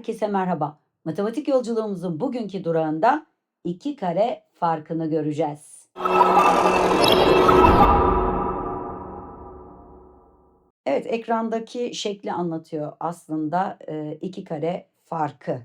Herkese merhaba. Matematik yolculuğumuzun bugünkü durağında iki kare farkını göreceğiz. Evet, ekrandaki şekli anlatıyor aslında e, iki kare farkı.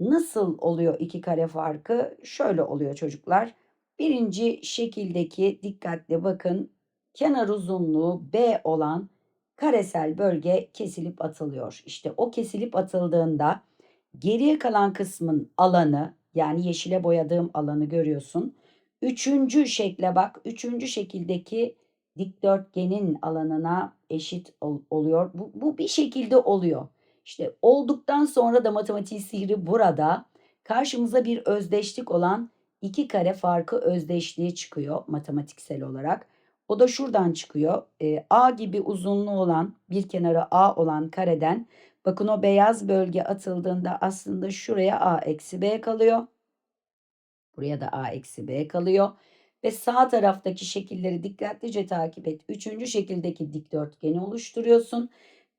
Nasıl oluyor iki kare farkı? Şöyle oluyor çocuklar. Birinci şekildeki dikkatli bakın kenar uzunluğu B olan karesel bölge kesilip atılıyor. İşte o kesilip atıldığında geriye kalan kısmın alanı yani yeşile boyadığım alanı görüyorsun. Üçüncü şekle bak. Üçüncü şekildeki dikdörtgenin alanına eşit ol- oluyor. Bu, bu bir şekilde oluyor. İşte olduktan sonra da matematiğin sihri burada. Karşımıza bir özdeşlik olan iki kare farkı özdeşliği çıkıyor matematiksel olarak. O da şuradan çıkıyor. Ee, A gibi uzunluğu olan bir kenarı A olan kareden bakın o beyaz bölge atıldığında aslında şuraya A eksi B kalıyor. Buraya da A eksi B kalıyor. Ve sağ taraftaki şekilleri dikkatlice takip et. Üçüncü şekildeki dikdörtgeni oluşturuyorsun.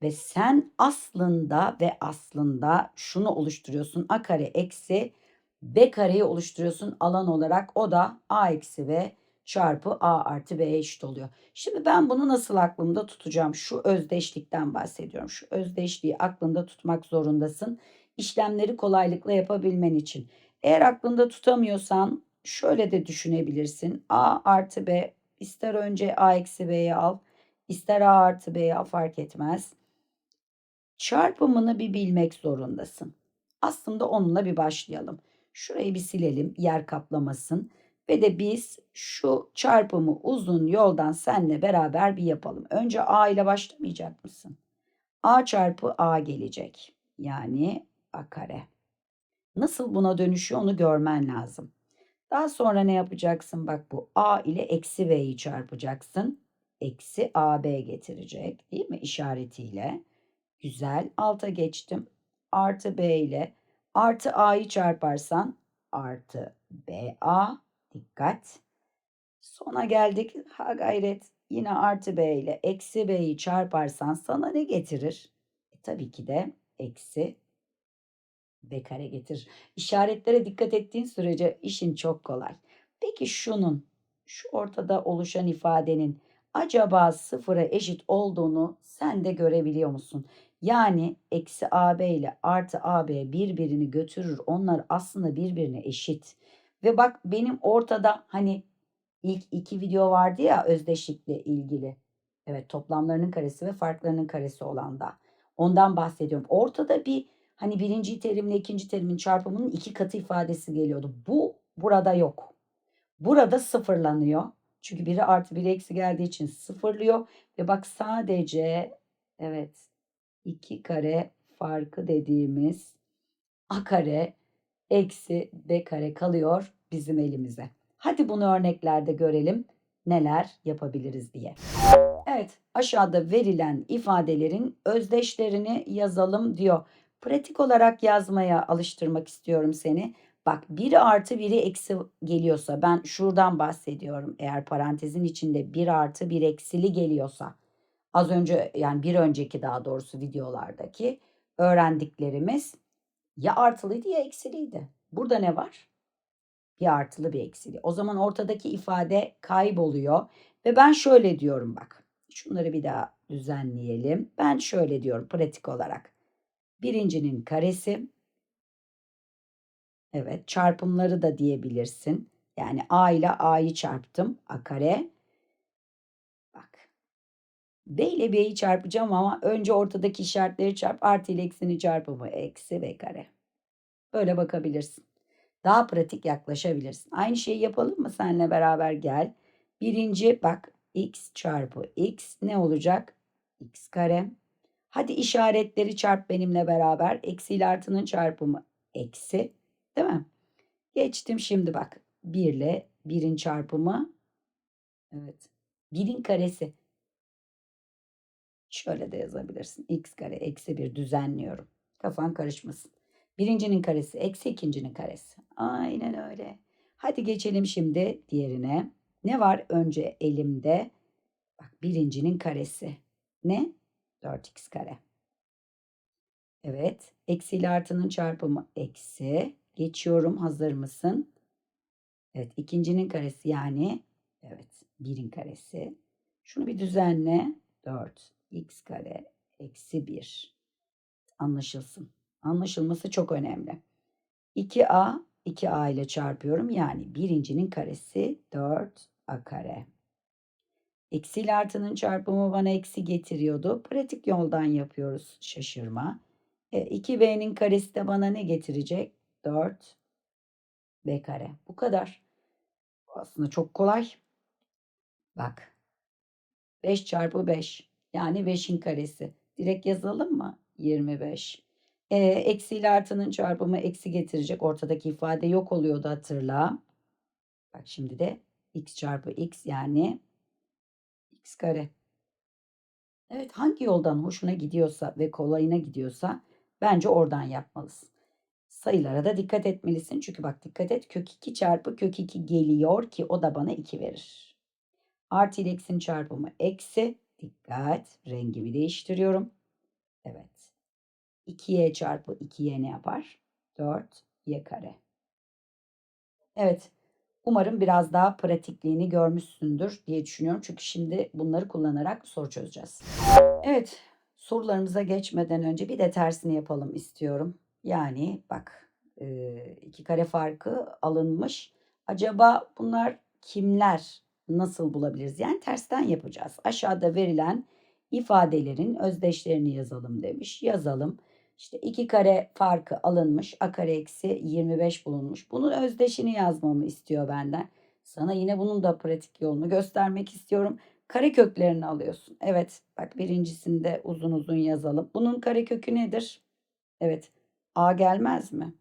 Ve sen aslında ve aslında şunu oluşturuyorsun. A kare eksi B kareyi oluşturuyorsun alan olarak. O da A eksi B çarpı A artı B'ye eşit oluyor. Şimdi ben bunu nasıl aklımda tutacağım? Şu özdeşlikten bahsediyorum. Şu özdeşliği aklında tutmak zorundasın. İşlemleri kolaylıkla yapabilmen için. Eğer aklında tutamıyorsan şöyle de düşünebilirsin. A artı B ister önce A eksi B'yi al, ister A artı B'yi al fark etmez. Çarpımını bir bilmek zorundasın. Aslında onunla bir başlayalım. Şurayı bir silelim yer kaplamasın. Ve de biz şu çarpımı uzun yoldan senle beraber bir yapalım. Önce A ile başlamayacak mısın? A çarpı A gelecek. Yani A kare. Nasıl buna dönüşüyor onu görmen lazım. Daha sonra ne yapacaksın? Bak bu A ile eksi B'yi çarpacaksın. Eksi AB getirecek değil mi işaretiyle? Güzel. Alta geçtim. Artı B ile artı A'yı çarparsan artı BA dikkat. Sona geldik. Ha gayret. Yine artı B ile eksi B'yi çarparsan sana ne getirir? E, tabii ki de eksi B kare getir. İşaretlere dikkat ettiğin sürece işin çok kolay. Peki şunun, şu ortada oluşan ifadenin acaba sıfıra eşit olduğunu sen de görebiliyor musun? Yani eksi AB ile artı AB birbirini götürür. Onlar aslında birbirine eşit. Ve bak benim ortada hani ilk iki video vardı ya özdeşlikle ilgili. Evet toplamlarının karesi ve farklarının karesi olan da. Ondan bahsediyorum. Ortada bir hani birinci terimle ikinci terimin çarpımının iki katı ifadesi geliyordu. Bu burada yok. Burada sıfırlanıyor. Çünkü biri artı biri eksi geldiği için sıfırlıyor. Ve bak sadece evet iki kare farkı dediğimiz a kare eksi b kare kalıyor bizim elimize. Hadi bunu örneklerde görelim neler yapabiliriz diye. Evet aşağıda verilen ifadelerin özdeşlerini yazalım diyor. Pratik olarak yazmaya alıştırmak istiyorum seni. Bak biri artı biri eksi geliyorsa ben şuradan bahsediyorum. Eğer parantezin içinde bir artı bir eksili geliyorsa az önce yani bir önceki daha doğrusu videolardaki öğrendiklerimiz ya artılıydı ya eksiliydi. Burada ne var? Bir artılı bir eksili. O zaman ortadaki ifade kayboluyor ve ben şöyle diyorum bak. Şunları bir daha düzenleyelim. Ben şöyle diyorum pratik olarak. Birincinin karesi. Evet çarpımları da diyebilirsin. Yani a ile a'yı çarptım. a kare. B ile b'yi çarpacağım ama önce ortadaki işaretleri çarp. Artı ile eksinin çarpımı eksi b kare. Böyle bakabilirsin. Daha pratik yaklaşabilirsin. Aynı şeyi yapalım mı seninle beraber gel. Birinci bak x çarpı x ne olacak? x kare. Hadi işaretleri çarp benimle beraber. Eksi ile artının çarpımı eksi. Değil mi? Geçtim şimdi bak. 1 ile 1'in çarpımı. Evet. 1'in karesi. Şöyle de yazabilirsin. x kare eksi 1 düzenliyorum. Kafan karışmasın. Birincinin karesi eksi ikincinin karesi. Aynen öyle. Hadi geçelim şimdi diğerine. Ne var önce elimde? Bak birincinin karesi. Ne? 4x kare. Evet. Eksi ile artının çarpımı eksi. Geçiyorum. Hazır mısın? Evet. ikincinin karesi yani evet. Birin karesi. Şunu bir düzenle. 4 x kare eksi 1. Anlaşılsın. Anlaşılması çok önemli. 2a 2a ile çarpıyorum. Yani birincinin karesi 4a kare. Eksi ile artının çarpımı bana eksi getiriyordu. Pratik yoldan yapıyoruz. Şaşırma. E, 2b'nin karesi de bana ne getirecek? 4b kare. Bu kadar. Aslında çok kolay. Bak. 5 çarpı 5. Yani 5'in karesi. Direkt yazalım mı? 25. E, eksi ile artının çarpımı eksi getirecek. Ortadaki ifade yok oluyordu hatırla. Bak şimdi de x çarpı x yani x kare. Evet hangi yoldan hoşuna gidiyorsa ve kolayına gidiyorsa bence oradan yapmalısın. Sayılara da dikkat etmelisin. Çünkü bak dikkat et kök 2 çarpı kök 2 geliyor ki o da bana 2 verir. Artı ile eksinin çarpımı eksi. Dikkat rengimi değiştiriyorum. Evet. 2y çarpı 2y ne yapar? 4y kare. Evet. Umarım biraz daha pratikliğini görmüşsündür diye düşünüyorum. Çünkü şimdi bunları kullanarak soru çözeceğiz. Evet. Sorularımıza geçmeden önce bir de tersini yapalım istiyorum. Yani bak iki kare farkı alınmış. Acaba bunlar kimler? Nasıl bulabiliriz? Yani tersten yapacağız. Aşağıda verilen ifadelerin özdeşlerini yazalım demiş. Yazalım. İşte 2 kare farkı alınmış. A kare eksi 25 bulunmuş. Bunun özdeşini yazmamı istiyor benden. Sana yine bunun da pratik yolunu göstermek istiyorum. Kare köklerini alıyorsun. Evet bak birincisinde uzun uzun yazalım. Bunun kare kökü nedir? Evet A gelmez mi?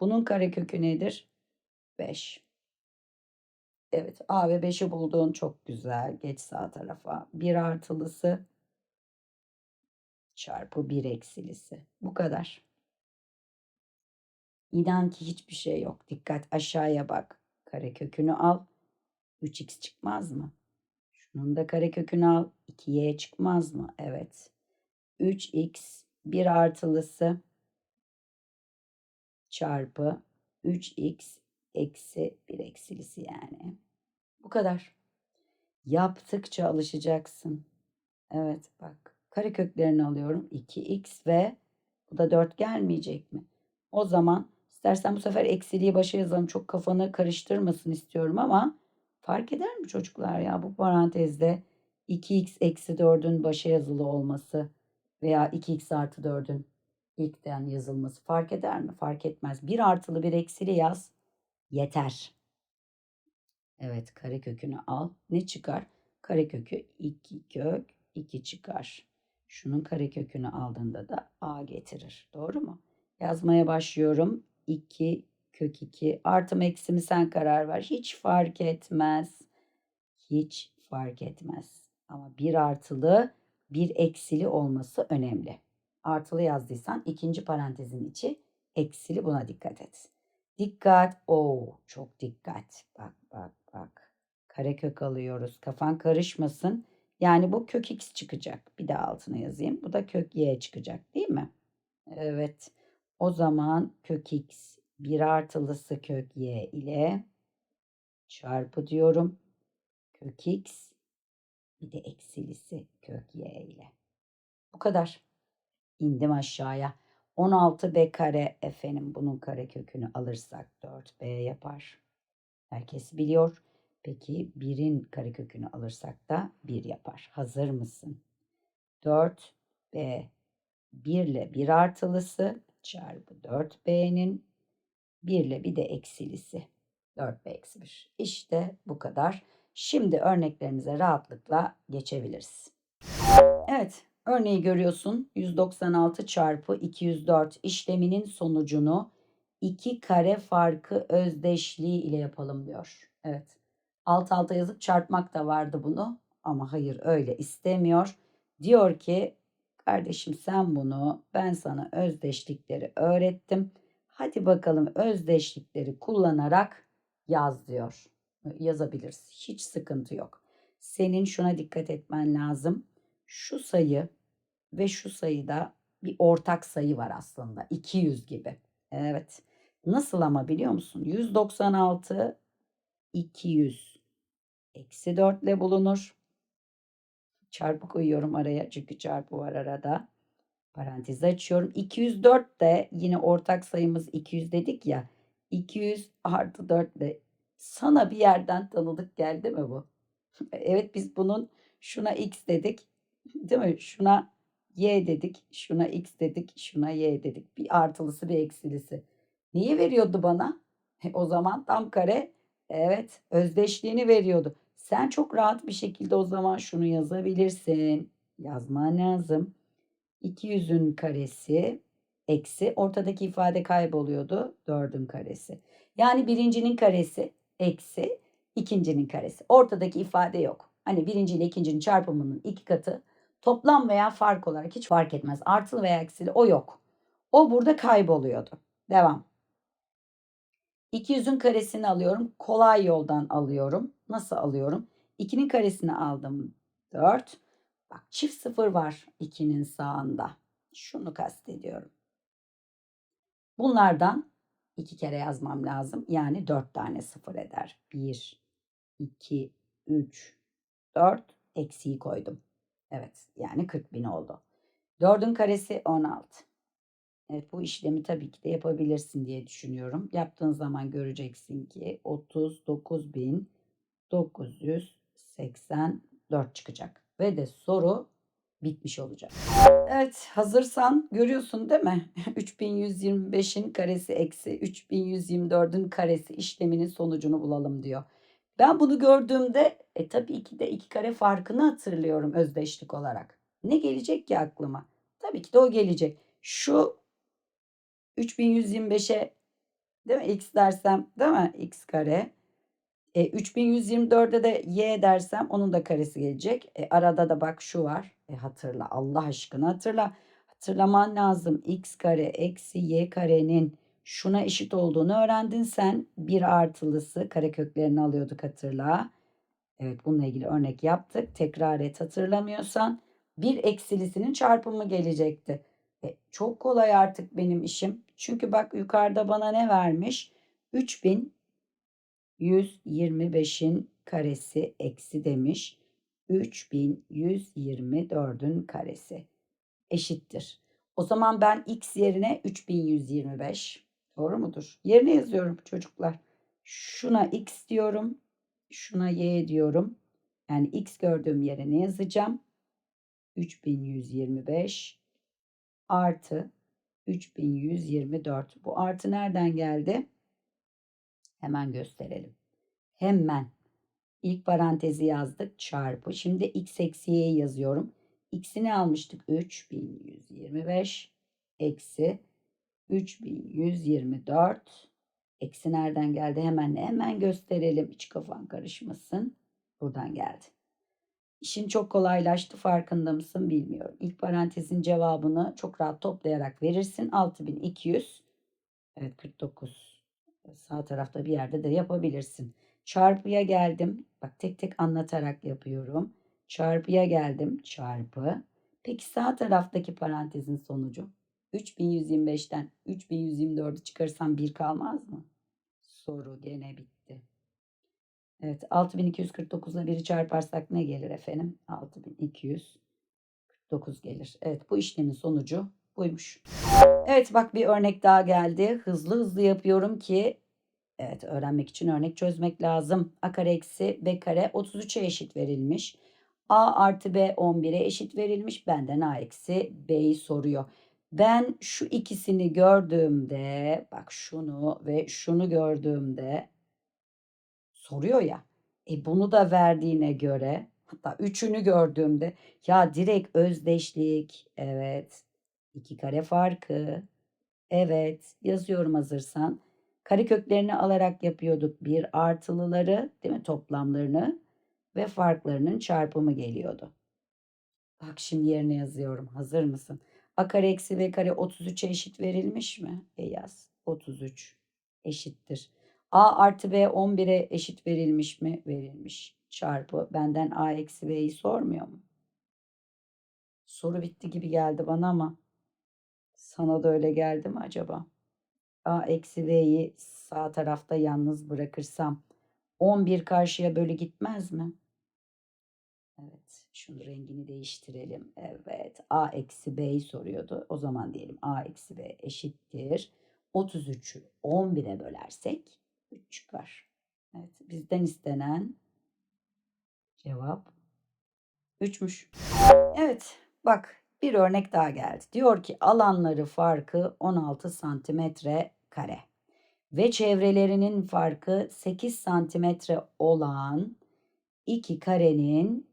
Bunun kare kökü nedir? 5. Evet A ve 5'i bulduğun çok güzel. Geç sağ tarafa. 1 artılısı çarpı 1 eksilisi. Bu kadar. İnan ki hiçbir şey yok. Dikkat aşağıya bak. Karekökünü al. 3x çıkmaz mı? Şunun da karekökünü al. 2y çıkmaz mı? Evet. 3x 1 artılısı çarpı 3x eksi 1 eksilisi yani. Bu kadar. Yaptıkça alışacaksın. Evet bak. Kare köklerini alıyorum. 2x ve bu da 4 gelmeyecek mi? O zaman istersen bu sefer eksiliği başa yazalım. Çok kafanı karıştırmasın istiyorum ama fark eder mi çocuklar ya bu parantezde 2x eksi 4'ün başa yazılı olması veya 2x artı 4'ün ilkten yazılması fark eder mi? Fark etmez. Bir artılı bir eksili yaz. Yeter. Evet karekökünü al. Ne çıkar? Karekökü 2 kök 2 çıkar. Şunun karekökünü aldığında da a getirir. Doğru mu? Yazmaya başlıyorum. 2 kök 2 artım eksimi sen karar ver. Hiç fark etmez. Hiç fark etmez. Ama bir artılı bir eksili olması önemli. Artılı yazdıysan ikinci parantezin içi eksili buna dikkat et. Dikkat. Oo, çok dikkat. Bak bak bak. Karekök alıyoruz. Kafan karışmasın. Yani bu kök x çıkacak. Bir de altına yazayım. Bu da kök y çıkacak değil mi? Evet. O zaman kök x bir artılısı kök y ile çarpı diyorum. Kök x bir de eksilisi kök y ile. Bu kadar. İndim aşağıya. 16b kare efendim bunun kare kökünü alırsak 4b yapar. Herkes biliyor. Peki 1'in kare kökünü alırsak da 1 yapar. Hazır mısın? 4b 1 ile 1 artılısı çarpı 4b'nin 1 ile bir de eksilisi. 4b eksi 1. İşte bu kadar. Şimdi örneklerimize rahatlıkla geçebiliriz. Evet Örneği görüyorsun 196 çarpı 204 işleminin sonucunu iki kare farkı özdeşliği ile yapalım diyor. Evet alt alta yazıp çarpmak da vardı bunu ama hayır öyle istemiyor. Diyor ki kardeşim sen bunu ben sana özdeşlikleri öğrettim. Hadi bakalım özdeşlikleri kullanarak yaz diyor. Yazabilirsin. Hiç sıkıntı yok. Senin şuna dikkat etmen lazım. Şu sayı ve şu sayıda bir ortak sayı var aslında. 200 gibi. Evet. Nasıl ama biliyor musun? 196 200 eksi 4 ile bulunur. Çarpı koyuyorum araya çünkü çarpı var arada. Parantezi açıyorum. 204 de yine ortak sayımız 200 dedik ya. 200 artı 4 ile sana bir yerden tanıdık geldi mi bu? Evet biz bunun şuna x dedik. Değil mi? Şuna y dedik. Şuna x dedik. Şuna y dedik. Bir artılısı bir eksilisi. Neyi veriyordu bana? E, O zaman tam kare evet özdeşliğini veriyordu. Sen çok rahat bir şekilde o zaman şunu yazabilirsin. Yazman lazım. 200'ün karesi eksi ortadaki ifade kayboluyordu. 4'ün karesi. Yani birincinin karesi eksi ikincinin karesi. Ortadaki ifade yok. Hani birinci ile ikincinin çarpımının iki katı toplam veya fark olarak hiç fark etmez. Artılı veya eksili o yok. O burada kayboluyordu. Devam. 200'ün karesini alıyorum. Kolay yoldan alıyorum. Nasıl alıyorum? 2'nin karesini aldım. 4. Bak çift sıfır var 2'nin sağında. Şunu kastediyorum. Bunlardan iki kere yazmam lazım. Yani 4 tane sıfır eder. 1, 2, 3, 4. Eksiği koydum. Evet yani 40 bin oldu. 4'ün karesi 16. Evet bu işlemi tabii ki de yapabilirsin diye düşünüyorum. Yaptığın zaman göreceksin ki 39.984 çıkacak. Ve de soru bitmiş olacak. Evet hazırsan görüyorsun değil mi? 3125'in karesi eksi 3124'ün karesi işleminin sonucunu bulalım diyor. Ben bunu gördüğümde e, tabii ki de iki kare farkını hatırlıyorum özdeşlik olarak. Ne gelecek ki aklıma? Tabii ki de o gelecek. Şu 3125'e değil mi x dersem değil mi x kare. E, 3124'e de y dersem onun da karesi gelecek. E, arada da bak şu var. E, hatırla Allah aşkına hatırla. Hatırlaman lazım. x kare eksi y karenin şuna eşit olduğunu öğrendin sen. Bir artılısı kareköklerini alıyorduk hatırla. Evet bununla ilgili örnek yaptık. Tekrar et hatırlamıyorsan. Bir eksilisinin çarpımı gelecekti. E, çok kolay artık benim işim. Çünkü bak yukarıda bana ne vermiş? 3125'in karesi eksi demiş. 3124'ün karesi eşittir. O zaman ben x yerine 3125 doğru mudur? Yerine yazıyorum çocuklar. Şuna x diyorum. Şuna y diyorum. Yani x gördüğüm yere ne yazacağım? 3125 artı 3124. Bu artı nereden geldi? Hemen gösterelim. Hemen. İlk parantezi yazdık çarpı. Şimdi x eksi y yazıyorum. X'ini almıştık 3125 eksi 3124 eksi nereden geldi hemen hemen gösterelim hiç kafan karışmasın. Buradan geldi. İşin çok kolaylaştı farkında mısın bilmiyorum. İlk parantezin cevabını çok rahat toplayarak verirsin. 6200 evet 49 sağ tarafta bir yerde de yapabilirsin. Çarpıya geldim. Bak tek tek anlatarak yapıyorum. Çarpıya geldim. Çarpı. Peki sağ taraftaki parantezin sonucu? 3125'ten 3124'ü çıkarırsam 1 kalmaz mı? Soru gene bitti. Evet 6249 ile 1'i çarparsak ne gelir efendim? 6249 gelir. Evet bu işlemin sonucu buymuş. Evet bak bir örnek daha geldi. Hızlı hızlı yapıyorum ki evet öğrenmek için örnek çözmek lazım. A kare eksi B kare 33'e eşit verilmiş. A artı B 11'e eşit verilmiş. Benden A eksi B'yi soruyor. Ben şu ikisini gördüğümde bak şunu ve şunu gördüğümde soruyor ya. E bunu da verdiğine göre hatta üçünü gördüğümde ya direkt özdeşlik evet iki kare farkı evet yazıyorum hazırsan kareköklerini alarak yapıyorduk bir artılıları değil mi toplamlarını ve farklarının çarpımı geliyordu. Bak şimdi yerine yazıyorum hazır mısın? A kare eksi B kare 33'e eşit verilmiş mi? E yaz 33 eşittir. A artı B 11'e eşit verilmiş mi? Verilmiş. Çarpı benden A eksi B'yi sormuyor mu? Soru bitti gibi geldi bana ama Sana da öyle geldi mi acaba? A eksi B'yi sağ tarafta yalnız bırakırsam 11 karşıya bölü gitmez mi? Şunun rengini değiştirelim. Evet. A eksi B'yi soruyordu. O zaman diyelim A eksi B eşittir. 33'ü 11'e bölersek 3 çıkar. Evet. Bizden istenen cevap 3'müş. Evet. Bak bir örnek daha geldi. Diyor ki alanları farkı 16 santimetre kare ve çevrelerinin farkı 8 santimetre olan iki karenin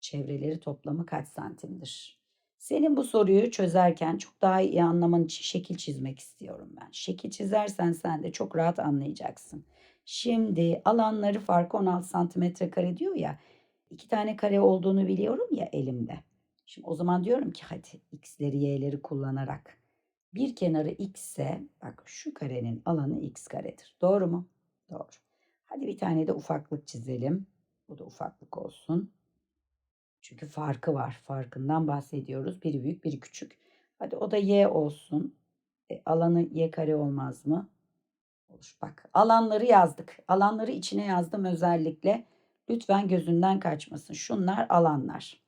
çevreleri toplamı kaç santimdir? Senin bu soruyu çözerken çok daha iyi anlaman için şekil çizmek istiyorum ben. Şekil çizersen sen de çok rahat anlayacaksın. Şimdi alanları farkı 16 santimetre kare diyor ya. iki tane kare olduğunu biliyorum ya elimde. Şimdi o zaman diyorum ki hadi x'leri y'leri kullanarak bir kenarı x ise bak şu karenin alanı x karedir. Doğru mu? Doğru. Hadi bir tane de ufaklık çizelim. Bu da ufaklık olsun. Çünkü farkı var. Farkından bahsediyoruz. Biri büyük, biri küçük. Hadi o da y olsun. E, alanı y kare olmaz mı? Olur. Bak alanları yazdık. Alanları içine yazdım özellikle. Lütfen gözünden kaçmasın. Şunlar alanlar.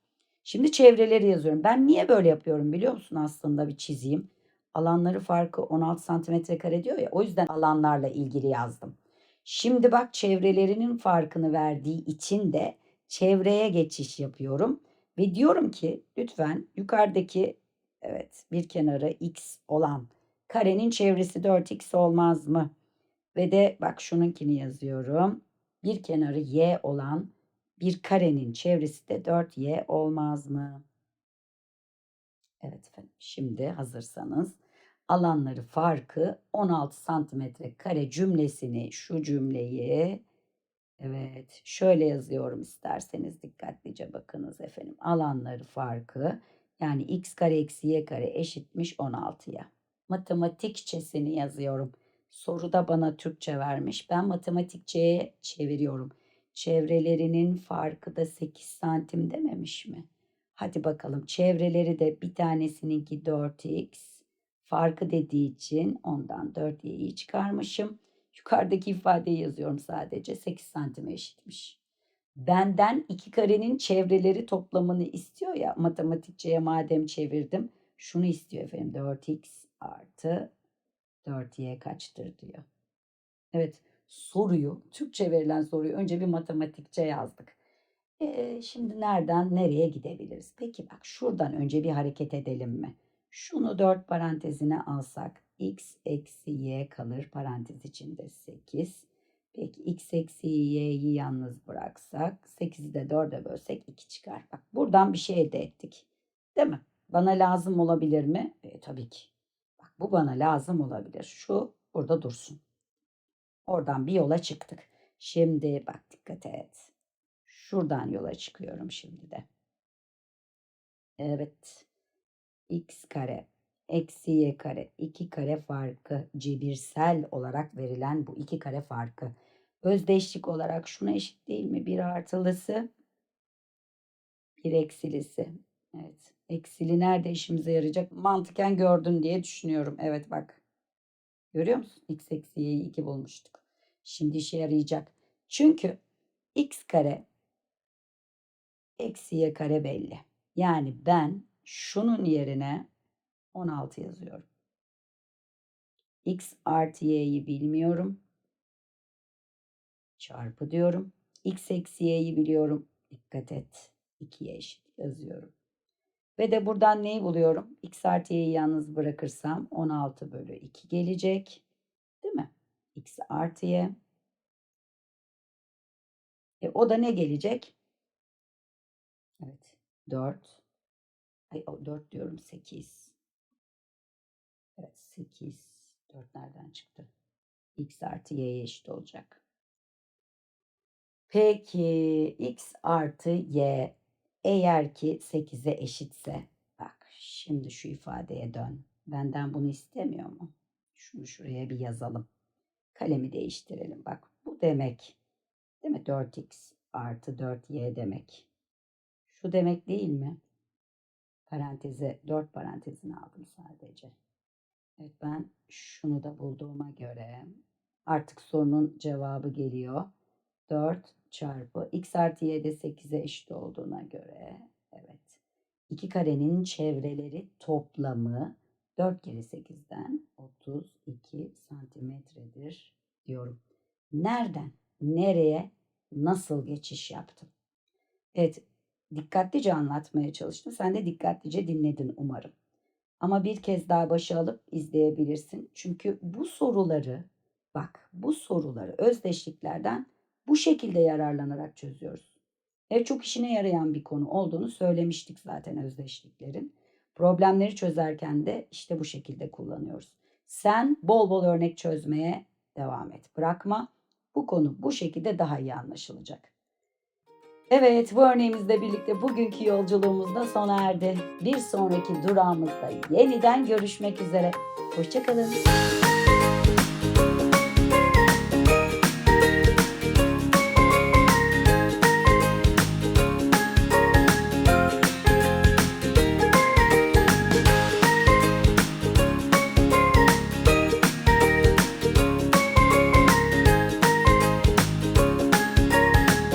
Şimdi çevreleri yazıyorum. Ben niye böyle yapıyorum biliyor musun aslında bir çizeyim. Alanları farkı 16 santimetre kare diyor ya. O yüzden alanlarla ilgili yazdım. Şimdi bak çevrelerinin farkını verdiği için de çevreye geçiş yapıyorum. Ve diyorum ki lütfen yukarıdaki evet bir kenarı x olan karenin çevresi 4x olmaz mı? Ve de bak şununkini yazıyorum. Bir kenarı y olan bir karenin çevresi de 4y olmaz mı? Evet efendim. Şimdi hazırsanız alanları farkı 16 santimetre kare cümlesini şu cümleyi evet şöyle yazıyorum isterseniz dikkatlice bakınız efendim. Alanları farkı yani x kare eksi y kare eşitmiş 16'ya. Matematikçesini yazıyorum. Soruda bana Türkçe vermiş. Ben matematikçeye çeviriyorum. Çevrelerinin farkı da 8 santim dememiş mi? Hadi bakalım çevreleri de bir tanesininki 4x. Farkı dediği için ondan 4y'yi çıkarmışım. Yukarıdaki ifadeyi yazıyorum sadece. 8 santime eşitmiş. Benden iki karenin çevreleri toplamını istiyor ya matematikçeye madem çevirdim. Şunu istiyor efendim 4x artı 4y kaçtır diyor. Evet soruyu Türkçe verilen soruyu önce bir matematikçe yazdık. Ee, şimdi nereden nereye gidebiliriz? Peki bak şuradan önce bir hareket edelim mi? Şunu 4 parantezine alsak x eksi y kalır parantez içinde 8. Peki x eksi y'yi yalnız bıraksak 8'i de 4'e bölsek 2 çıkar. Bak buradan bir şey elde ettik. Değil mi? Bana lazım olabilir mi? E, tabii ki. Bak bu bana lazım olabilir. Şu burada dursun. Oradan bir yola çıktık. Şimdi bak dikkat et. Şuradan yola çıkıyorum şimdi de. Evet. x kare eksi y kare 2 kare farkı cebirsel olarak verilen bu 2 kare farkı. Özdeşlik olarak şuna eşit değil mi? 1 artılısı 1 eksilisi. Evet. Eksili nerede işimize yarayacak? Mantıken gördün diye düşünüyorum. Evet bak. Görüyor musun? x eksi y'yi 2 bulmuştuk. Şimdi işe yarayacak. Çünkü x kare eksi y kare belli. Yani ben şunun yerine 16 yazıyorum. x artı y'yi bilmiyorum. Çarpı diyorum. x eksi y'yi biliyorum. Dikkat et. 2'ye eşit yazıyorum. Ve de buradan neyi buluyorum? x artı y'yi yalnız bırakırsam 16 bölü 2 gelecek. Değil mi? x artı y. E, o da ne gelecek? Evet. 4. Ay, 4 diyorum 8. Evet 8. 4 nereden çıktı? x artı y'ye eşit olacak. Peki x artı y eğer ki 8'e eşitse bak şimdi şu ifadeye dön. Benden bunu istemiyor mu? Şunu şuraya bir yazalım. Kalemi değiştirelim. Bak bu demek değil mi? 4x artı 4y demek. Şu demek değil mi? Paranteze 4 parantezini aldım sadece. Evet, ben şunu da bulduğuma göre artık sorunun cevabı geliyor. 4 çarpı x artı y de 8'e eşit olduğuna göre evet. İki karenin çevreleri toplamı 4 kere 8'den 32 santimetredir diyorum. Nereden, nereye, nasıl geçiş yaptım? Evet, dikkatlice anlatmaya çalıştım. Sen de dikkatlice dinledin umarım. Ama bir kez daha başa alıp izleyebilirsin. Çünkü bu soruları, bak bu soruları özdeşliklerden bu şekilde yararlanarak çözüyoruz. Evet çok işine yarayan bir konu olduğunu söylemiştik zaten özdeşliklerin. Problemleri çözerken de işte bu şekilde kullanıyoruz. Sen bol bol örnek çözmeye devam et. Bırakma. Bu konu bu şekilde daha iyi anlaşılacak. Evet, bu örneğimizle birlikte bugünkü yolculuğumuz da sona erdi. Bir sonraki durağımızda yeniden görüşmek üzere. Hoşçakalın.